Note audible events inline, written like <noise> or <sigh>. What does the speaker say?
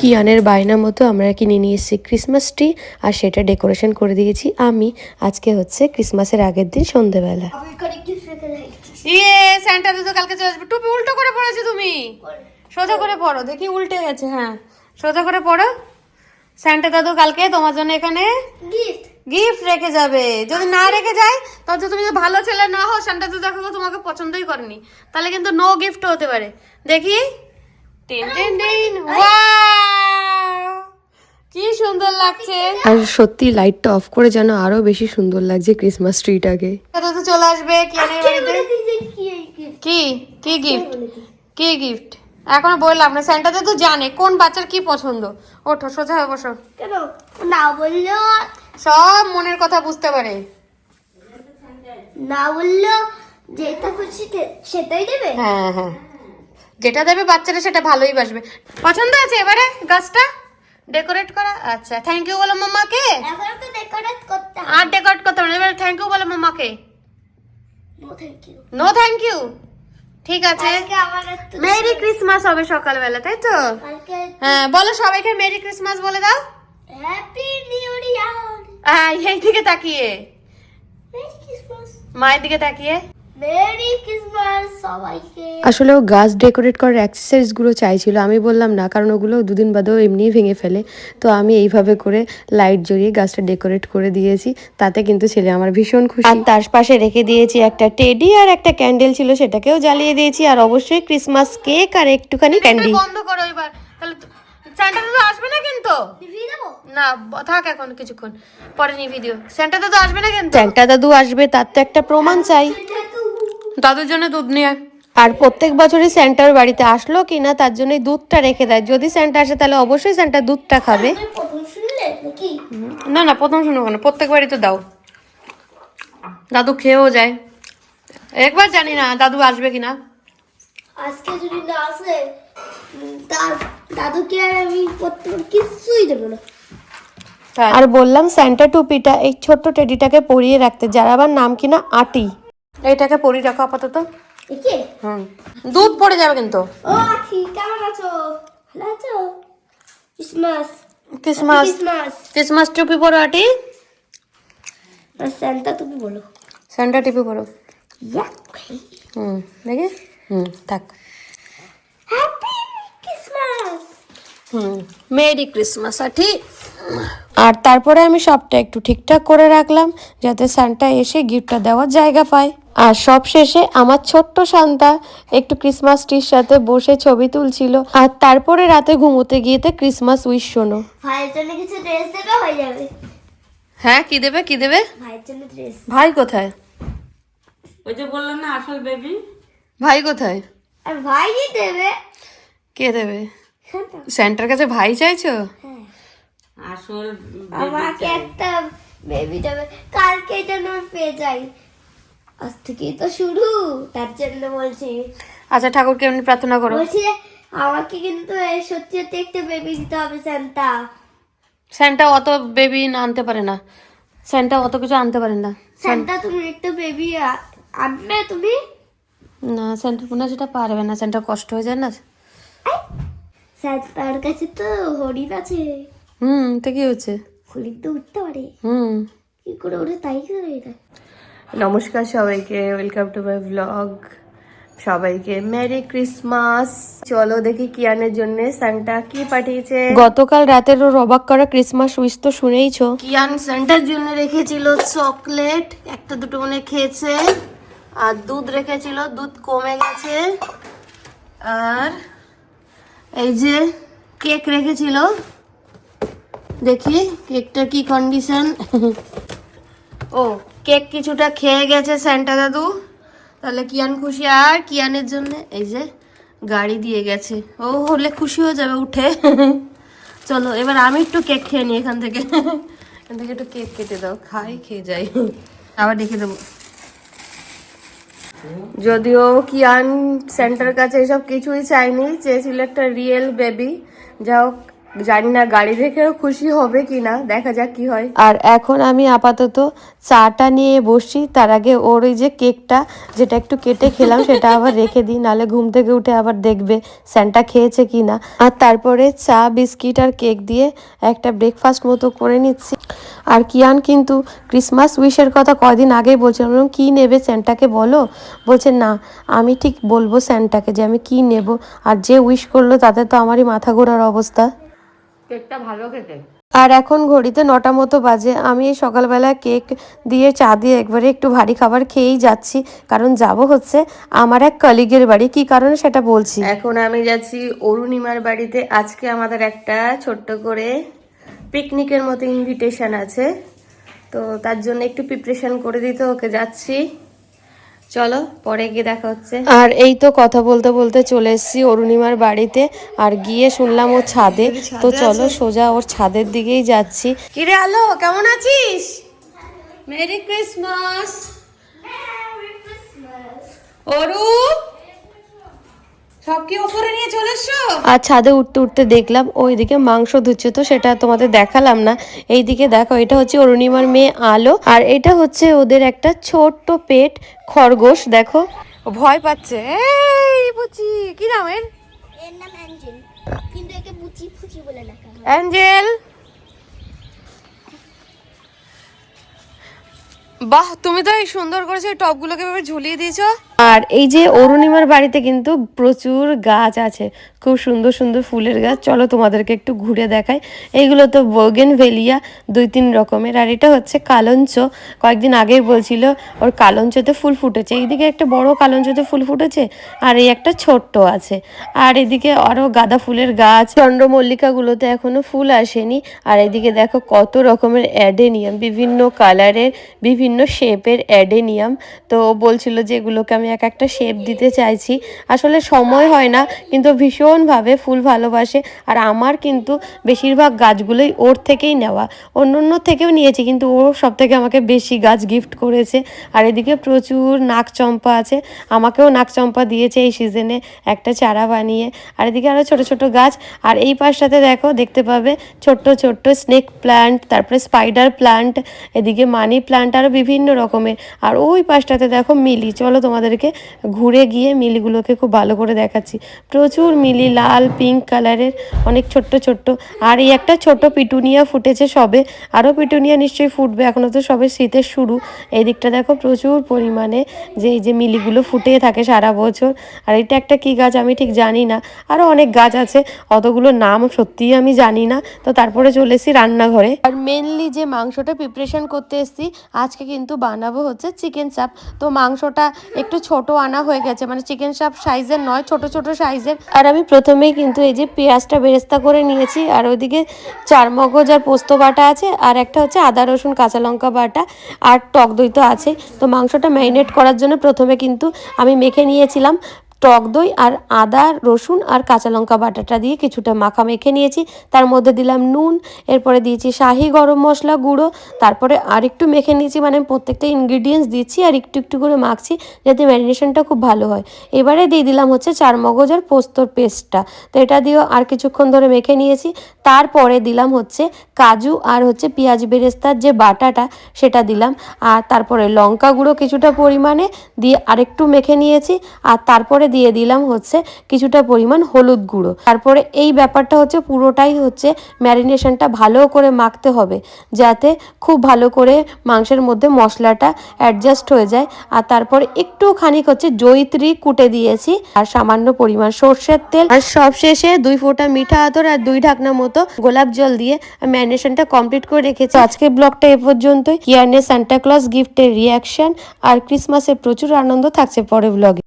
কিয়ানের বায়না মতো আমরা কিনে নিয়ে এসেছি ক্রিসমাস ট্রি আর সেটা ডেকোরেশন করে দিয়েছি। আমি আজকে হচ্ছে ক্রিসমাসের আগের দিন সন্ধেবেলা। ইয়ে স্যান্টা তো কালকে চলে আসবে। টুপি উল্টো করে পড়েছো তুমি? সোজা করে পড়ো দেখি উল্টে গেছে হ্যাঁ। সোজা করে পড়ো। স্যান্টা দাদু কালকে তোমার জন্য এখানে গিফট গিফট রেখে যাবে। যদি না রেখে যায় তাহলে তুমি যদি ভালো ছেলে না হও স্যান্টা দাদু দেখো তোমাকে পছন্দই করেনি। তাহলে কিন্তু নো গিফট হতে পারে। দেখি। কি সুন্দর লাগছে। আর সত্যি লাইটটা অফ করে যেন আরও বেশি সুন্দর লাগছে ক্রিসমাস ট্রিটাকে দাদু চলে আসবে কিয়ানের বাড়িতে কি কি? কি গিফট কি গিফট এখনও বললাম না সেন্টাতে তো জানে কোন বাচ্চার কি পছন্দ। ওঠো সোজা হয়ে বসো। কেন? না বললেও সব মনের কথা বুঝতে পারে। না বললেও যেটা খুশি সেটাই দেবে? হ্যাঁ হ্যাঁ। যেটা দেবে বাচ্চারা সেটা ভালোই বাসবে। পছন্দ আছে এবারে গাছটা? ডেকোরেট করা? আচ্ছা থ্যাংক ইউ বলো মামাকে। এখন তো ডেকোরেট করতে আর ডেকোরেট করতে হবে এবারে থ্যাংক ইউ বলো মামাকে। No thank you no thank you ঠিক আছে। কালকে আমার একটু মেরি ক্রিসমাস হবে সকালবেলা তাই তো? হ্যাঁ বলো সবাইকে মেরি ক্রিসমাস বলে দাও। হ্যাপি নিউ ইয়ার হ্যাঁ এই দিকে তাকিয়ে। মেরি ক্রিসমাস মায়ের দিকে তাকিয়ে। মেরি ক্রিসমাস সবাইকে। আসলে ও গাছ ডেকোরেট করার অ্যাক্সেসরিজগুলো চাইছিল আমি বললাম না কারণ ওগুলো দুদিন বাদেও এমনিই ভেঙে ফেলে। তো আমি এইভাবে করে লাইট জড়িয়ে গাছটা ডেকোরেট করে দিয়েছি তাতে কিন্তু ছেলে আমার ভীষণ খুশি। আর তার পাশে রেখে দিয়েছি একটা টেডি আর একটা ক্যান্ডেল ছিল সেটাকেও জ্বালিয়ে দিয়েছি আর অবশ্যই ক্রিসমাস কেক আর একটুখানি ক্যান্ডি বন্ধ করো এবার। তাহলে সেন্টার তো আসবে না কিন্তু? না থাক এখন কিছুক্ষণ। পরে নি ভিডিও সেন্টার তো আসবে না কিন্তু? চ্যাংটা দাদু আসবে তার তো একটা প্রমাণ চাই। দাদুর জন্য দুধ নিয়ে আর প্রত্যেক বছরই সেন্টার বাড়িতে আসলো কিনা তার জন্যই দুধটা রেখে দেয়। যদি সেন্টা আসে তাহলে অবশ্যই সেন্টার দুধটা খাবে। তুমি প্রথম শুনলে নাকি? না না প্রথম শুনো কেন প্রত্যেক বাড়ি তো দাও। দাদু খেয়েও যায়। একবার জানি না দাদু আসবে কিনা। আজকে যদি না আসে দাদুকে আর আমি প্রথম কিছুই দেবো না। আর বললাম স্যান্টা টুপিটা এই ছোট্ট টেডিটাকে পরিয়ে রাখতে যার আবার নাম কিনা আটি। এইটাকে পরি রাখো আপাতত। হুম। দুধ পড়ে যাবে কিন্তু। ও আছি কেমন আছো? ভালো আছো? ক্রিসমাস ক্রিসমাস ক্রিসমাস টুপি পরো আটি আর স্যান্টা তুমি বলো। সান্টা টিপি পরো। হুম দেখি। হুম থাক। হ্যাপি ক্রিসমাস হুম মেরি ক্রিসমাস আটি আর তারপরে আমি সবটা একটু ঠিকঠাক করে রাখলাম যাতে সান্টা এসে গিফটটা দেওয়ার জায়গা পায়। আর সব শেষে আমার ছোট্ট শান্তা একটু ক্রিসমাস ট্রির সাথে বসে ছবি তুলছিল। আর তারপরে রাতে ঘুমোতে গিয়েতে ক্রিসমাস উইশ শোনো। ভাইয়ের জন্য কিছু ড্রেস দেবে হয়ে যাবে। হ্যাঁ কি দেবে কি দেবে? ভাইয়ের জন্য ড্রেস ভাই কোথায়? ওই যে বললাম না আসল বেবি ভাই কোথায়? আর ভাইই দেবে। কে দেবে? শান্তা সেন্টার কাছে ভাই চাইছো? হ্যাঁ। আসল আমাকে একটা বেবি দেবে। কালকে যেন পেয়ে যাই। আজ থেকেই তো শুরু তার জন্য বলছি। আচ্ছা ঠাকুরকে এমনি প্রার্থনা করো। বলছি আমাকে কিন্তু এই সত্যি সত্যি একটা বেবি দিতে হবে স্যান্টা। স্যান্টা অত বেবি আনতে পারে না। স্যান্টা অত কিছু আনতে পারে না। স্যান্টা তুমি একটা বেবি আনবে তুমি? না স্যান্টা হয় সেটা পারবে না। স্যান্টা কষ্ট হয়ে যায় না? স্যান্টার কাছে তো হরিণ আছে। হুম তো কি হচ্ছে। হরিণ তো উঠতে পারে। হুম। কি করে ওঠে তাই করে এটা নমস্কার সবাইকে ওয়েলকাম টু মাই ব্লগ সবাইকে মেরি ক্রিসমাস চলো দেখি কিয়ানের জন্য সান্টা কি পাঠিয়েছে। গতকাল রাতের ওর অবাক করা ক্রিসমাস উইশ তো শুনেইছো? কিয়ান সেন্টার জন্য রেখেছিল চকলেট একটা দুটো মনে খেয়েছে আর দুধ রেখেছিল দুধ কমে গেছে আর এই যে কেক রেখেছিল। দেখি কেকটার কি কন্ডিশন <laughs> ও কেক কিছুটা খেয়ে গেছে স্যান্টা দাদু। তাহলে কিয়ান খুশি আর কিয়ানের জন্য। এই যে, গাড়ি দিয়ে গেছে। ও হলে খুশি হয়ে যাবে, উঠে। চলো, এবার আমি একটু কেক খেয়ে নিই এখান থেকে। এখান থেকে একটু কেক কেটে দাও, খাই, খেয়ে যাই। আবার ডেকে দেবো। যদিও কিয়ান সেন্টার কাছে এসব কিছুই চাইনি চেয়েছিল একটা রিয়েল বেবি যা হোক জানি না গাড়ি দেখেও খুশি হবে কি না দেখা যাক কি হয়। আর এখন আমি আপাতত চাটা নিয়ে বসি তার আগে ওর ওই যে কেকটা, যেটা একটু কেটে খেলাম, সেটা আবার রেখে দিই, নালে ঘুম থেকে উঠে আবার দেখবে স্যান্টা খেয়েছে কি না আর তারপরে চা, বিস্কিট আর কেক দিয়ে একটা ব্রেকফাস্ট মতো করে নিচ্ছি। আর কিয়ান কিন্তু ক্রিসমাস উইশের কথা কয়দিন আগেই বলছিলাম কি নেবে স্যান্টাকে বলো? বলছে, না, আমি ঠিক বলব স্যান্টাকে যে আমি কি নেব, আর যে উইশ করল তাতে তো আমারই মাথা ঘোরার অবস্থা। কেকটা ভালো খেতে। আর এখন ঘড়িতে নটা মতো বাজে। আমি এই সকালবেলা কেক দিয়ে চা দিয়ে একবারে একটু ভারী খাবার খেয়েই যাচ্ছি। কারণ যাব হচ্ছে আমার এক কলিগের বাড়ি। কি কারণে সেটা বলছি? এখন আমি যাচ্ছি অরুণিমার বাড়িতে। আজকে আমাদের একটা ছোট্ট করে পিকনিকের মতো ইনভিটেশন আছে। তো তার জন্য একটু প্রিপারেশন করে দিতে ওকে যাচ্ছি। চলো পরে গিয়ে দেখা হচ্ছে। আর এই তো কথা বলতে বলতে চলে এসেছি অরুণিমার বাড়িতে। আর গিয়ে শুনলাম ওর ছাদে। তো চলো সোজা ওর ছাদের দিকেই যাচ্ছি। কিরে আলো কেমন আছিস? Merry Christmas. অরু সব কি ওপরে আর ছাদে উঠতে উঠতে দেখলাম ওইদিকে মাংস ধুচ্ছে তো সেটা তোমাদের দেখালাম না। এইদিকে দেখো এটা হচ্ছে অরুণিমার মেয়ে আলো আর এটা হচ্ছে ওদের একটা ছোট্ট পেট খরগোশ দেখো। ভয় পাচ্ছে। এই বুচি কি নাম এর? এর নাম অ্যাঞ্জেল কিন্তু একে বুচি ফুচি বলে ডাকা অ্যাঞ্জেল! বাহ তুমি তো এই সুন্দর করেছ টপগুলোকে এভাবে ঝুলিয়ে দিয়েছ। আর এই যে অরুণিমার বাড়িতে কিন্তু প্রচুর গাছ আছে। খুব সুন্দর সুন্দর ফুলের গাছ। চলো তোমাদেরকে একটু ঘুরে দেখাই। এইগুলো তো বোগেন ভেলিয়া দুই তিন রকমের। আর এটা হচ্ছে কালঞ্চ। কয়েকদিন আগেই বলছিল, ওর কালঞ্চতে ফুল ফুটেছে। এইদিকে একটা বড় কালঞ্চতে ফুল ফুটেছে, আর এই একটা ছোট্ট আছে। আর এদিকে আরও গাঁদা ফুলের গাছ। চন্দ্রমল্লিকাগুলোতে এখনও ফুল আসেনি। আর এদিকে দেখো কত রকমের অ্যাডেনিয়াম। বিভিন্ন কালারের, বিভিন্ন শেপের অ্যাডেনিয়াম। তো বলছিল যে এগুলোকে আমি এক একটা শেপ দিতে চাইছি। আসলে সময় হয় না, কিন্তু ভীষণভাবে ফুল ভালোবাসে। আর আমার কিন্তু বেশিরভাগ গাছগুলোই ওর থেকেই নেওয়া। অন্য অন্য থেকেও নিয়েছি, কিন্তু ও সব থেকে আমাকে বেশি গাছ গিফট করেছে। আর এদিকে প্রচুর নাকচম্পা আছে। আমাকেও নাকচম্পা দিয়েছে এই সিজনে একটা চারা বানিয়ে। আর এদিকে আরও ছোট ছোট গাছ। আর এই পাশটাতে দেখো, দেখতে পাবে ছোট্ট ছোট্ট স্নেক প্ল্যান্ট তারপরে স্পাইডার প্ল্যান্ট এদিকে মানি প্ল্যান্ট আরও বিভিন্ন রকমের। আর ওই পাশটাতে দেখো মিলি। চলো তোমাদেরকে ঘুরে গিয়ে মিলিগুলোকে খুব ভালো করে দেখাচ্ছি। প্রচুর মিলি, লাল পিঙ্ক কালারের অনেক ছোট্ট ছোট্ট। আর এই একটা ছোট পিটুনিয়া ফুটেছে সবে। আরও পিটুনিয়া নিশ্চয়ই ফুটবে এখনও তো সবে শীতের শুরু। এই দিকটা দেখো প্রচুর পরিমাণে যে এই যে মিলিগুলো ফুটে থাকে সারা বছর। আর এটা একটা কি গাছ আমি ঠিক জানি না। আরও অনেক গাছ আছে, অতগুলো নাম সত্যিই আমি জানি না। তো তারপরে চলে এসেছি রান্নাঘরে। আর মেনলি যে মাংসটা প্রিপারেশন করতে এসেছি, আজকে কিন্তু বানাবো হচ্ছে চিকেন চাপ তো মাংসটা একটু ছোট আনা হয়ে গেছে মানে চিকেন চাপ সাইজের নয়, ছোট ছোট সাইজের আর আমি প্রথমেই কিন্তু এই যে পেঁয়াজটা বেরেস্তা করে নিয়েছি, আর ওইদিকে চার মগজ আর পোস্ত বাটা আছে, আর একটা হচ্ছে আদা, রসুন, কাঁচা লঙ্কা বাটা, আর টক দই তো আছে তো মাংসটা ম্যারিনেট করার জন্য প্রথমে কিন্তু আমি মেখে নিয়েছিলাম। টক দই আর আদা, রসুন আর কাঁচা লঙ্কা বাটাটা দিয়ে কিছুটা মাখা মেখে নিয়েছি। তার মধ্যে দিলাম নুন, এরপরে দিয়েছি শাহি গরম মশলা গুঁড়ো, তারপরে আর একটু মেখে নিয়েছি মানে প্রত্যেকটা ইনগ্রিডিয়েন্টস দিচ্ছি আর একটু একটু করে মাখছি যাতে ম্যারিনেশনটা খুব ভালো হয়। এবারে দিয়ে দিলাম হচ্ছে চার মগজ আর পোস্তর পেস্টটা তো এটা দিয়েও আর কিছুক্ষণ ধরে মেখে নিয়েছি। তারপরে দিলাম হচ্ছে কাজু আর হচ্ছে পেঁয়াজ বেরেস্তার যে বাটাটা, সেটা দিলাম। আর তারপরে লঙ্কা গুঁড়ো কিছুটা পরিমাণে দিয়ে আরেকটু মেখে নিয়েছি। আর তারপরে দিয়ে দিলাম হচ্ছে কিছুটা পরিমাণ হলুদ গুঁড়ো। তারপরে এই ব্যাপারটা হচ্ছে পুরোটাই হচ্ছে ম্যারিনেশনটা ভালো করে মাখতে হবে যাতে খুব ভালো করে মাংসের মধ্যে মশলাটা অ্যাডজাস্ট হয়ে যায়। আর তারপরে একটু খানিক হচ্ছে জৈত্রী কুটে দিয়েছি আর সামান্য পরিমাণ সর্ষের তেল। আর সবশেষে দুই ফোঁটা মিঠা আতর আর দুই ঢাকনা মতো গোলাপ জল দিয়ে ম্যারিনেশনটা কমপ্লিট করে রেখেছি। আজকে ব্লগটা এ পর্যন্তই। কিয়ারনে সান্টা ক্লজ গিফটের রিয়াকশন আর ক্রিসমাসের প্রচুর আনন্দ থাকছে পরে ব্লগে